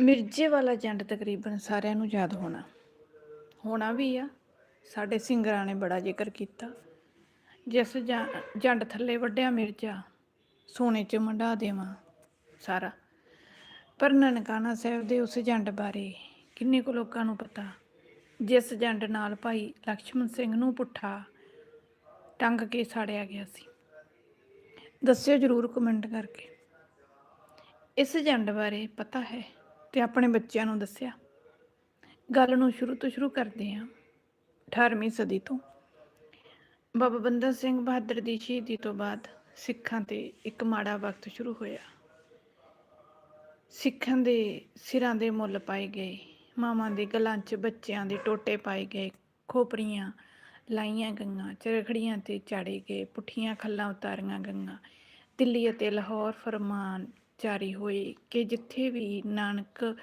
ਮਿਰਜੇ ਵਾਲਾ ਜੰਡ ਤਕਰੀਬਨ ਸਾਰਿਆਂ ਨੂੰ ਯਾਦ ਹੋਣਾ। ਹੋਣਾ ਵੀ ਆ। ਸਾਡੇ ਸਿੰਗਰਾਂ ਨੇ ਬੜਾ ਜ਼ਿਕਰ ਕੀਤਾ। ਜਿਸ ਜੰਡ ਥੱਲੇ ਵੱਡਿਆ ਮਿਰਜਾ, ਸੋਨੇ 'ਚ ਮੰਡਾ ਦੇਵਾਂ ਸਾਰਾ। ਪਰ ਨਨਕਾਣਾ ਸਾਹਿਬ ਦੇ ਉਸ ਜੰਡ ਬਾਰੇ ਕਿੰਨੇ ਕੁ ਲੋਕਾਂ ਨੂੰ ਪਤਾ? ਜਿਸ ਜੰਡ ਨਾਲ ਭਾਈ ਲక్ష్మణ ਸਿੰਘ ਨੂੰ ਪੁੱਠਾ ਟੰਗ ਕੇ ਸਾੜਿਆ ਗਿਆ ਸੀ। ਦੱਸਿਓ ਜਰੂਰ ਕਮੈਂਟ ਕਰਕੇ। ਇਸ ਜੰਡ ਬਾਰੇ ਪਤਾ ਹੈ ਤੇ ਆਪਣੇ ਬੱਚਿਆਂ ਨੂੰ ਦੱਸਿਆ। ਗੱਲ ਨੂੰ ਸ਼ੁਰੂ ਤੋਂ ਸ਼ੁਰੂ ਕਰਦੇ ਹਾਂ। 18ਵੀਂ ਸਦੀ ਤੋਂ। ਬਾਬਾ ਬੰਦਾ ਸਿੰਘ ਬਹਾਦਰ ਦੀ ਸ਼ਹੀਦੀ ਤੋਂ ਬਾਅਦ ਸਿੱਖਾਂ ਤੇ ਇੱਕ ਮਾੜਾ ਵਕਤ ਸ਼ੁਰੂ ਹੋਇਆ। ਸਿੱਖਾਂ ਦੇ ਸਿਰਾਂ ਦੇ ਮੁੱਲ ਪਾਏ ਗਏ। ਮਾਵਾਂ ਦੇ ਗਲਾਂ 'ਚ ਬੱਚਿਆਂ ਦੇ ਟੋਟੇ ਪਾਏ ਗਏ। ਖੋਪਰੀਆਂ ਲਾਈਆਂ ਗਈਆਂ ਚਰਖੜੀਆਂ ਤੇ ਚਾੜੇ ਗਏ। ਪੁੱਠੀਆਂ ਖੱਲਾਂ ਉਤਾਰੀਆਂ ਗਈਆਂ ਦਿੱਲੀ ਅਤੇ ਲਾਹੌਰ ਫਰਮਾਨ ਜਾਰੀ ਹੋਏ ਕਿ ਜਿੱਥੇ ਵੀ ਨਾਨਕ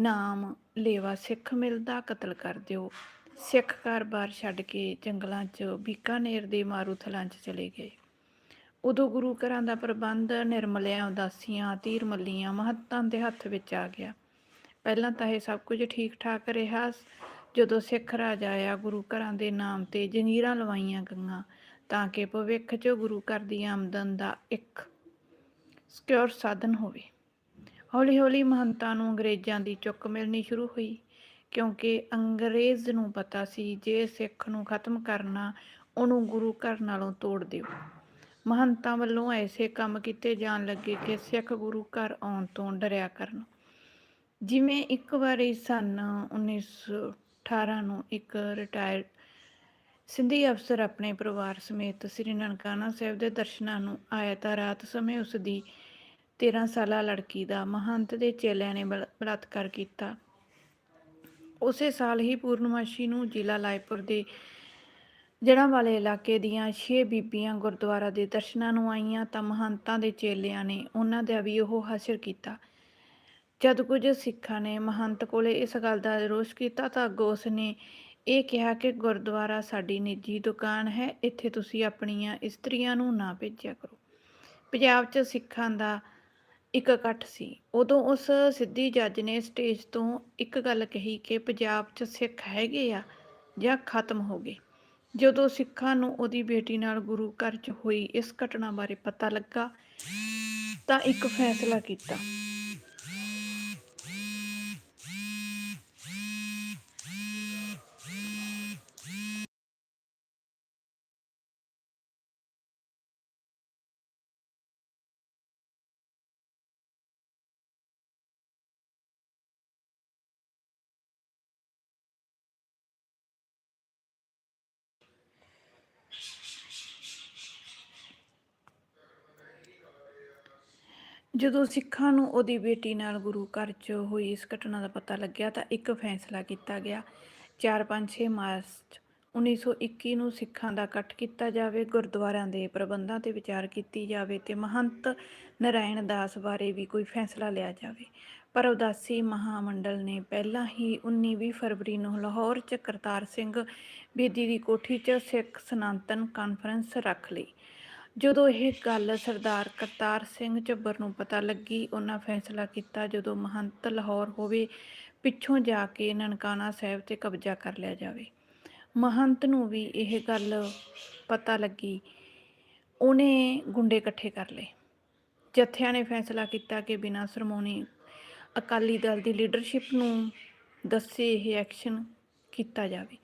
ਨਾਮ ਲੇਵਾ ਸਿੱਖ ਮਿਲਦਾ ਕਤਲ ਕਰ ਦਿਓ। ਸਿੱਖ ਘਰ-ਬਾਰ ਛੱਡ ਕੇ ਜੰਗਲਾਂ 'ਚ ਬੀਕਾਨੇਰ ਦੇ ਮਾਰੂਥਲਾਂ 'ਚ ਚਲੇ ਗਏ। ਉਦੋਂ ਗੁਰੂ ਘਰਾਂ ਦਾ ਪ੍ਰਬੰਧ ਨਿਰਮਲਿਆਂ, ਉਦਾਸੀਆਂ ਤੀਰ ਮੱਲੀਆਂ ਮਹੱਤਾਂ ਦੇ ਹੱਥ ਵਿੱਚ ਆ ਗਿਆ। ਪਹਿਲਾਂ ਤਾਂ ਇਹ ਸਭ ਕੁਝ ਠੀਕ ਠਾਕ ਰਿਹਾ ਜਦੋਂ ਸਿੱਖ ਰਾਜ ਆਇਆ, ਗੁਰੂ ਘਰਾਂ ਦੇ ਨਾਮ ਤੇ ਜੰਗੀਰਾਂ ਲਵਾਈਆਂ ਗਈਆਂ ਤਾਂ ਕਿ ਭਵਿੱਖ 'ਚ ਗੁਰੂ ਘਰ ਦੀ ਆਮਦਨ ਦਾ ਇੱਕ ਸਿਕਿਉਰ ਸਾਧਨ ਹੋਵੇ। ਹੌਲੀ ਹੌਲੀ ਮਹੰਤਾਂ ਨੂੰ ਅੰਗਰੇਜ਼ਾਂ ਦੀ ਚੁੱਕ ਮਿਲਣੀ ਸ਼ੁਰੂ ਹੋਈ, ਕਿਉਂਕਿ ਅੰਗਰੇਜ਼ ਨੂੰ ਪਤਾ ਸੀ ਜੇ ਸਿੱਖ ਨੂੰ ਖਤਮ ਕਰਨਾ, ਉਹਨੂੰ ਗੁਰੂ ਘਰ ਨਾਲੋਂ ਤੋੜ ਦਿਓ। ਮਹੰਤਾਂ ਵੱਲੋਂ ਐਸੇ ਕੰਮ ਕੀਤੇ ਜਾਣ ਲੱਗੇ ਕਿ ਸਿੱਖ ਗੁਰੂ ਘਰ ਆਉਣ ਤੋਂ ਡਰਿਆ ਕਰਨ। ਜਿਵੇਂ ਇੱਕ ਵਾਰੀ ਸਨ 1918 ਨੂੰ ਇੱਕ ਰਿਟਾਇਰਡ ਸਿੰਧੀ ਅਫਸਰ ਆਪਣੇ ਪਰਿਵਾਰ ਸਮੇਤ ਸ੍ਰੀ ਨਨਕਾਣਾ ਸਾਹਿਬ ਦੇ ਦਰਸ਼ਨਾਂ ਨੂੰ ਆਇਆ ਤਾਂ ਰਾਤ ਸਮੇਂ ਉਸ ਦੀ 13 ਸਾਲਾ ਲੜਕੀ ਦਾ ਮਹੰਤ ਦੇ ਚੇਲਿਆਂ ਨੇ ਬਲ- ਬਲਾਤਕਾਰ ਕੀਤਾ। ਉਸੇ ਸਾਲ ਹੀ ਪੂਰਨਮਾਸ਼ੀ ਨੂੰ ਜ਼ਿਲ੍ਹਾ ਲਾਇਪੁਰ ਦੇ ਜੜ੍ਹਾਂ ਵਾਲੇ ਇਲਾਕੇ ਦੀਆਂ 6 ਬੀਬੀਆਂ ਗੁਰਦੁਆਰਾ ਦੇ ਦਰਸ਼ਨਾਂ ਨੂੰ ਆਈਆਂ ਤਾਂ ਮਹੰਤਾਂ ਦੇ ਚੇਲਿਆਂ ਨੇ ਉਹਨਾਂ ਦਾ ਵੀ ਉਹ ਹਾਸਿਲ ਕੀਤਾ। ਜਦ ਕੁਝ ਸਿੱਖਾਂ ਨੇ ਮਹੰਤ ਕੋਲੇ ਇਸ ਗੱਲ ਦਾ ਰੋਸ ਕੀਤਾ ਤਾਂ ਅੱਗੋਂ ਉਸ ਨੇ ਇਹ ਕਿਹਾ ਕਿ ਗੁਰਦੁਆਰਾ ਸਾਡੀ ਨਿੱਜੀ ਦੁਕਾਨ ਹੈ, ਇੱਥੇ ਤੁਸੀਂ ਆਪਣੀਆਂ ਇਸਤਰੀਆਂ ਨੂੰ ਨਾ ਭੇਜਿਆ ਕਰੋ। ਪੰਜਾਬ 'ਚ ਸਿੱਖਾਂ ਦਾ ਇੱਕ ਇਕੱਠ ਸੀ। ਉਦੋਂ ਉਸ ਸਿੱਧੀ ਜੱਜ ਨੇ ਸਟੇਜ ਤੋਂ ਇੱਕ ਗੱਲ ਕਹੀ ਕਿ ਪੰਜਾਬ 'ਚ ਸਿੱਖ ਹੈਗੇ ਆ ਜਾਂ ਖਤਮ ਹੋ ਗਏ। ਜਦੋਂ ਸਿੱਖਾਂ ਨੂੰ ਉਹਦੀ ਬੇਟੀ ਨਾਲ ਗੁਰੂ ਘਰ 'ਚ ਹੋਈ ਇਸ ਘਟਨਾ ਬਾਰੇ ਪਤਾ ਲੱਗਾ ਤਾਂ ਇੱਕ ਫੈਸਲਾ ਕੀਤਾ। ਜਦੋਂ ਸਿੱਖਾਂ ਨੂੰ ਉਹਦੀ ਬੇਟੀ ਨਾਲ ਗੁਰੂ ਘਰ 'ਚ ਹੋਈ ਇਸ ਘਟਨਾ ਦਾ ਪਤਾ ਲੱਗਿਆ ਤਾਂ ਇੱਕ ਫੈਸਲਾ ਕੀਤਾ ਗਿਆ। 4-5-6 ਮਾਰਚ 1921 ਨੂੰ ਸਿੱਖਾਂ ਦਾ ਇਕੱਠ ਕੀਤਾ ਜਾਵੇ, ਗੁਰਦੁਆਰਿਆਂ ਦੇ ਪ੍ਰਬੰਧਾਂ ਤੇ ਵਿਚਾਰ ਕੀਤੀ ਜਾਵੇ ਤੇ ਮਹੰਤ ਨਰਾਇਣ ਦਾਸ ਬਾਰੇ ਵੀ ਕੋਈ ਫੈਸਲਾ ਲਿਆ ਜਾਵੇ। ਪਰ ਉਦਾਸੀ ਮਹਾਮੰਡਲ ਨੇ ਪਹਿਲਾਂ ਹੀ 19-20 ਫਰਵਰੀ ਨੂੰ ਲਾਹੌਰ 'ਚ ਕਰਤਾਰ ਸਿੰਘ ਬੇਦੀ ਦੀ ਕੋਠੀ 'ਚ ਸਿੱਖ ਸਨਾਤਨ ਕਾਨਫਰੰਸ ਰੱਖ ਲਈ। ਜਦੋਂ ਇਹ ਗੱਲ ਸਰਦਾਰ ਕਰਤਾਰ ਸਿੰਘ ਝੱਬਰ ਨੂੰ ਪਤਾ ਲੱਗੀ, ਉਹਨਾਂ ਫੈਸਲਾ ਕੀਤਾ, ਜਦੋਂ ਮਹੰਤ ਲਾਹੌਰ ਹੋਵੇ, ਪਿੱਛੋਂ ਜਾ ਕੇ ਨਨਕਾਣਾ ਸਾਹਿਬ ਤੇ ਕਬਜ਼ਾ ਕਰ ਲਿਆ ਜਾਵੇ। ਮਹੰਤ ਨੂੰ ਵੀ ਇਹ ਗੱਲ ਪਤਾ ਲੱਗੀ। ਉਹਨੇ ਗੁੰਡੇ ਇਕੱਠੇ ਕਰ ਲਏ। ਜਥਿਆਂ ਨੇ ਫੈਸਲਾ ਕੀਤਾ ਕਿ ਬਿਨਾਂ ਸਰਮੋਨੀ ਅਕਾਲੀ ਦਲ ਦੀ ਲੀਡਰਸ਼ਿਪ ਨੂੰ ਦੱਸੇ ਇਹ ਐਕਸ਼ਨ ਕੀਤਾ ਜਾਵੇ।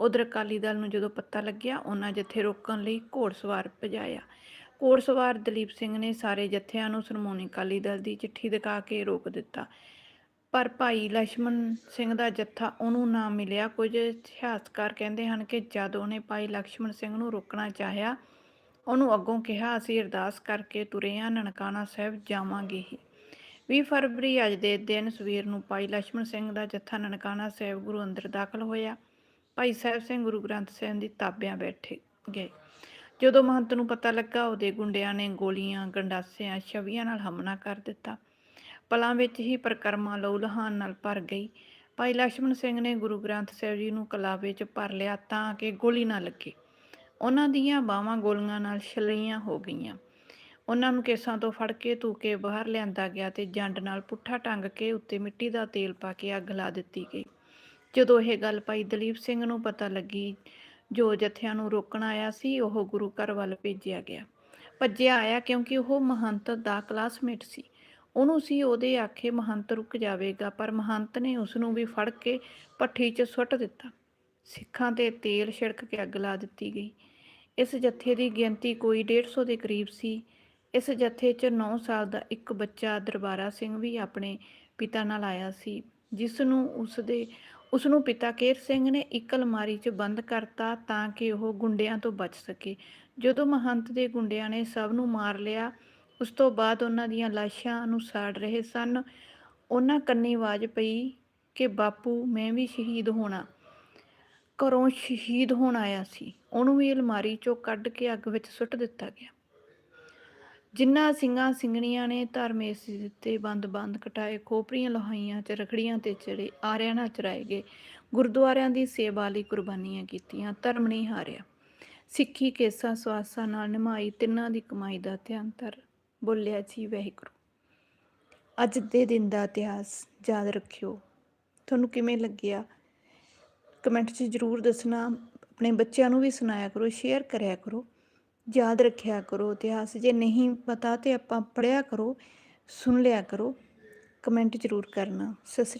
ਉਧਰ ਅਕਾਲੀ ਦਲ ਨੂੰ ਜਦੋਂ ਪਤਾ ਲੱਗਿਆ, ਉਹਨਾਂ ਜਥੇ ਰੋਕਣ ਲਈ ਘੋੜਸਵਾਰ ਭਜਾਇਆ। ਘੋੜਸਵਾਰ ਦਲੀਪ ਸਿੰਘ ਨੇ ਸਾਰੇ ਜਥਿਆਂ ਨੂੰ ਸ਼੍ਰੋਮਣੀ ਅਕਾਲੀ ਦਲ ਦੀ ਚਿੱਠੀ ਦਿਖਾ ਕੇ ਰੋਕ ਦਿੱਤਾ। ਪਰ ਭਾਈ ਲక్ష్మణ ਸਿੰਘ ਦਾ ਜੱਥਾ ਉਹਨੂੰ ਨਾ ਮਿਲਿਆ। ਕੁਝ ਇਤਿਹਾਸਕਾਰ ਕਹਿੰਦੇ ਹਨ ਕਿ ਜਦ ਉਹਨੇ ਭਾਈ ਲక్ష్మణ ਸਿੰਘ ਨੂੰ ਰੋਕਣਾ ਚਾਹਿਆ, ਉਹਨੂੰ ਅੱਗੋਂ ਕਿਹਾ, ਅਸੀਂ ਅਰਦਾਸ ਕਰਕੇ ਤੁਰੇ ਆ, ਨਨਕਾਣਾ ਸਾਹਿਬ ਜਾਵਾਂਗੇ ਹੀ। 20 ਫਰਵਰੀ ਅੱਜ ਦੇ ਦਿਨ ਸਵੇਰ ਨੂੰ ਭਾਈ ਲక్ష్మణ ਸਿੰਘ ਦਾ ਜੱਥਾ ਨਨਕਾਣਾ ਸਾਹਿਬ ਗੁਰੂ ਅੰਦਰ ਦਾਖਲ ਹੋਇਆ। ਭਾਈ ਸਾਹਿਬ ਸਿੰਘ ਗੁਰੂ ਗ੍ਰੰਥ ਸਾਹਿਬ ਦੀ ਤਾਬਿਆਂ ਬੈਠੇ ਗਏ। ਜਦੋਂ ਮਹੰਤ ਨੂੰ ਪਤਾ ਲੱਗਾ, ਉਹਦੇ ਗੁੰਡਿਆਂ ਨੇ ਗੋਲੀਆਂ, ਗੰਡਾਸਿਆਂ, ਛਵੀਆਂ ਨਾਲ ਹਮਲਾ ਕਰ ਦਿੱਤਾ। ਪਲਾਂ ਵਿੱਚ ਹੀ ਪ੍ਰਕਰਮਾ ਲਹੂ ਨਾਲ ਭਰ ਗਈ। ਭਾਈ ਲక్ష్ਮਣ ਸਿੰਘ ਨੇ ਗੁਰੂ ਗ੍ਰੰਥ ਸਾਹਿਬ ਜੀ ਨੂੰ ਕਲਾਵੇ 'ਚ ਭਰ ਲਿਆ ਤਾਂ ਕਿ ਗੋਲੀ ਨਾ ਲੱਗੇ। ਉਹਨਾਂ ਦੀਆਂ ਬਾਹਾਂ ਗੋਲੀਆਂ ਨਾਲ ਛਲੀਆਂ ਹੋ ਗਈਆਂ। ਉਹਨਾਂ ਨੂੰ ਕੇਸਾਂ ਤੋਂ ਫੜ ਕੇ ਤੂਕੇ ਬਾਹਰ ਲਿਆਂਦਾ ਗਿਆ ਤੇ ਜੰਡ ਨਾਲ ਪੁੱਠਾ ਟੰਗ ਕੇ ਉੱਤੇ ਮਿੱਟੀ ਦਾ ਤੇਲ ਪਾ ਕੇ ਅੱਗ ਲਾ ਦਿੱਤੀ ਗਈ। ਜਦੋਂ ਇਹ ਗੱਲ ਭਾਈ ਦਲੀਪ ਸਿੰਘ ਨੂੰ ਪਤਾ ਲੱਗੀ, ਜੋ ਜਥਿਆਂ ਨੂੰ ਰੋਕਣ ਆਇਆ ਸੀ, ਉਹ ਗੁਰੂ ਘਰ ਵੱਲ ਭੇਜਿਆ ਗਿਆ। ਭੱਜਿਆ ਆਇਆ ਕਿਉਂਕਿ ਉਹ ਮਹੰਤ ਦਾ ਕਲਾਸਮੇਟ ਸੀ। ਉਹਨੂੰ ਸੀ ਉਹਦੇ ਆਖੇ, ਮਹੰਤ ਰੁਕ ਜਾਵੇਗਾ। ਪਰ ਮਹੰਤ ਨੇ ਉਸ ਨੂੰ ਵੀ ਫੜ ਕੇ ਭੱਠੀ 'ਚ ਸੁੱਟ ਦਿੱਤਾ। ਸਿੱਖਾਂ ਤੇ ਤੇਲ ਛਿੜਕ ਕੇ ਅੱਗ ਲਾ ਦਿੱਤੀ ਗਈ। ਇਸ ਜਥੇ ਦੀ ਗਿਣਤੀ ਕੋਈ 150 ਦੇ ਕਰੀਬ ਸੀ। ਇਸ ਜਥੇ 'ਚ 9 ਸਾਲ ਦਾ ਇੱਕ ਬੱਚਾ ਦਰਬਾਰਾ ਸਿੰਘ ਵੀ ਆਪਣੇ ਪਿਤਾ ਨਾਲ ਆਇਆ ਸੀ, ਜਿਸ ਨੂੰ ਉਸ ਦੇ ਉਸ ਨੂੰ ਪਿਤਾ ਕੇਰ ਸਿੰਘ ਨੇ ਇੱਕ ਅਲਮਾਰੀ 'ਚ ਬੰਦ ਕਰਤਾ ਤਾਂ ਕਿ ਉਹ ਗੁੰਡਿਆਂ ਤੋਂ ਬਚ ਸਕੇ। ਜਦੋਂ ਮਹੰਤ ਦੇ ਗੁੰਡਿਆਂ ਨੇ ਸਭ ਨੂੰ ਮਾਰ ਲਿਆ, ਉਸ ਤੋਂ ਬਾਅਦ ਉਹਨਾਂ ਦੀਆਂ ਲਾਸ਼ਾਂ ਨੂੰ ਸਾੜ ਰਹੇ ਸਨ। ਉਹਨਾਂ ਕੰਨੀ ਆਵਾਜ਼ ਪਈ ਕਿ, ਬਾਪੂ, ਮੈਂ ਵੀ ਸ਼ਹੀਦ ਹੋਣਾ। ਘਰੋਂ ਸ਼ਹੀਦ ਹੋਣ ਆਇਆ ਸੀ। ਉਹਨੂੰ ਵੀ ਅਲਮਾਰੀ 'ਚੋਂ ਕੱਢ ਕੇ ਅੱਗ ਵਿੱਚ ਸੁੱਟ ਦਿੱਤਾ ਗਿਆ। ਜਿਨ੍ਹਾਂ ਸਿੰਘਾਂ ਸਿੰਘਣੀਆਂ ਨੇ ਧਰਮੇ ਸੀ ਦਿੱਤੇ ਬੰਦ-ਬੰਦ ਕਟਾਏ ਖੋਪਰੀਆਂ ਲੋਹਾਈਆਂ ਚ ਰਖੜੀਆਂ ਤੇ ਚੜੇ, ਆਰਿਆਂ ਨਾਲ ਚਰਾਏ ਗਏ। ਗੁਰਦੁਆਰਿਆਂ ਦੀ ਸੇਵਾ ਲਈ ਕੁਰਬਾਨੀਆਂ ਕੀਤੀਆਂ, ਧਰਮ ਨਹੀਂ ਹਾਰਿਆ। ਸਿੱਖੀ, ਕੇਸਾਂ, ਸਵਾਸਾਂ ਨਾਲ ਨਿਮਾਈ, ਤਿੰਨਾਂ ਦੀ ਕਮਾਈ ਦਾ ਧਿਆਨ ਧਰ ਬੋਲਿਆ ਜੀ, ਵਾਹਿਗੁਰੂ। ਅੱਜ ਦੇ ਦਿਨ ਦਾ ਇਤਿਹਾਸ ਯਾਦ ਰੱਖਿਓ। ਤੁਹਾਨੂੰ ਕਿਵੇਂ ਲੱਗਿਆ? ਕਮੈਂਟ 'ਚ ਜ਼ਰੂਰ ਦੱਸਣਾ। ਆਪਣੇ ਬੱਚਿਆਂ ਨੂੰ ਵੀ ਸੁਣਾਇਆ ਕਰੋ, ਸ਼ੇਅਰ ਕਰਿਆ ਕਰੋ। ਯਾਦ ਰੱਖਿਆ ਕਰੋ ਇਤਿਹਾਸ, ਜੇ ਨਹੀਂ ਪਤਾ ਤੇ ਆਪਾਂ ਪੜ੍ਹਿਆ ਕਰੋ, ਸੁਣ ਲਿਆ ਕਰੋ, ਕਮੈਂਟ ਜ਼ਰੂਰ ਕਰਨਾ। ਸਤਿ ਸ੍ਰੀ